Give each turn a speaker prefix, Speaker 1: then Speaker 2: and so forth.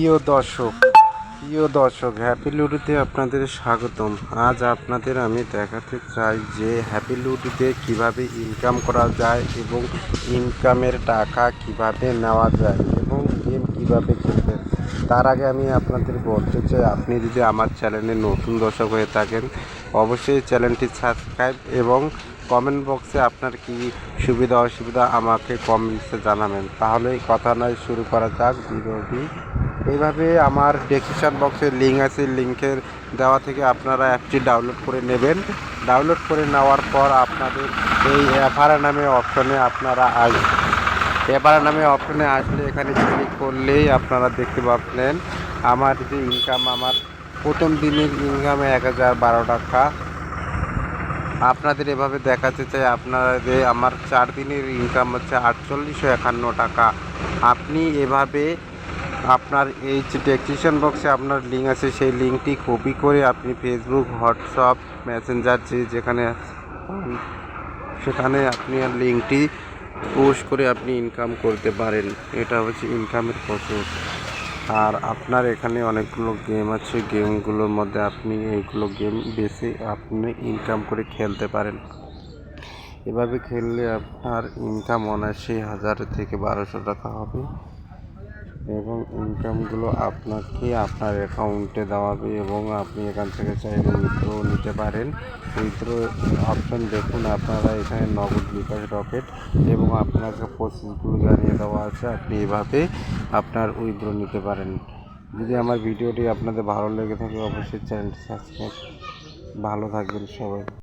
Speaker 1: প্রিয় দর্শক প্রিয় দর্শক হ্যাপি লুডুতে আপনাদের স্বাগতম। আজ আপনাদের আমি দেখাতে চাই যে হ্যাপি লুডুতে কীভাবে ইনকাম করা যায় এবং ইনকামের টাকা কীভাবে নেওয়া যায় এবং গেম কীভাবে খেলতে তার আগে আমি আপনাদের বলতে চাই, আপনি যদি আমার চ্যানেলে নতুন দর্শক হয়ে থাকেন, অবশ্যই চ্যানেলটি সাবস্ক্রাইব এবং কমেন্ট বক্সে আপনার কি সুবিধা, অসুবিধা আমাকে কমেন্টসে জানাবেন। তাহলে কথা নয়, শুরু করা যাক। ভিডিওটি এইভাবে আমার ডেসক্রিপশন বক্সে লিঙ্ক আছে লিঙ্কের দেওয়া থেকে আপনারা অ্যাপটি ডাউনলোড করে নেবেন। ডাউনলোড করে নেওয়ার পর আপনাদের এই অ্যাফারা নামে অপশনে আপনারা আসবেন এবার নামে অপশনে আসলে এখানে ক্লিক করলেই আপনারা দেখতে পাবেন আমার যে ইনকাম আমার প্রথম দিনের ইনকাম এক হাজার বারো টাকা। আপনাদের এভাবে দেখাতে চাই, আপনাদের আমার চার দিনের ইনকাম হচ্ছে আটচল্লিশশো একান্ন টাকা। আপনি এভাবে আপনার এই যে ডেসক্রিপশন বক্সে আপনার লিঙ্ক আছে, সেই লিঙ্কটি কপি করে আপনি ফেসবুক হোয়াটসঅ্যাপ মেসেঞ্জার যে যেখানে সেখানে আপনি আর লিঙ্কটি পোস্ট করে আপনি ইনকাম করতে পারেন। এটা হচ্ছে ইনকামের প্রসেস আর আপনার এখানে অনেকগুলো গেম আছে গেমগুলোর মধ্যে আপনি এইগুলো গেম বেশি আপনি ইনকাম করে খেলতে পারেন। এভাবে খেললে আপনার ইনকাম অনায়াসে হাজার থেকে বারোশো টাকা হবে। এবং ইনকামগুলো আপনাকে আপনার অ্যাকাউন্টে দেওয়া হবে এবং আপনি এখান থেকে চাইলে উইথড্র নিতে পারেন। উইথড্র অপশন দেখুন, আপনারা এখানে নগদ বিকাশ রকেট এবং আপনাকে প্রসেসগুলো জানিয়ে দেওয়া আছে, আপনি এভাবে আপনার উইথড্র নিতে পারেন। যদি আমার ভিডিওটি আপনাদের ভালো লেগে থাকে, অবশ্যই চ্যানেলটি সাবস্ক্রাইব ভালো থাকবেন সবাই।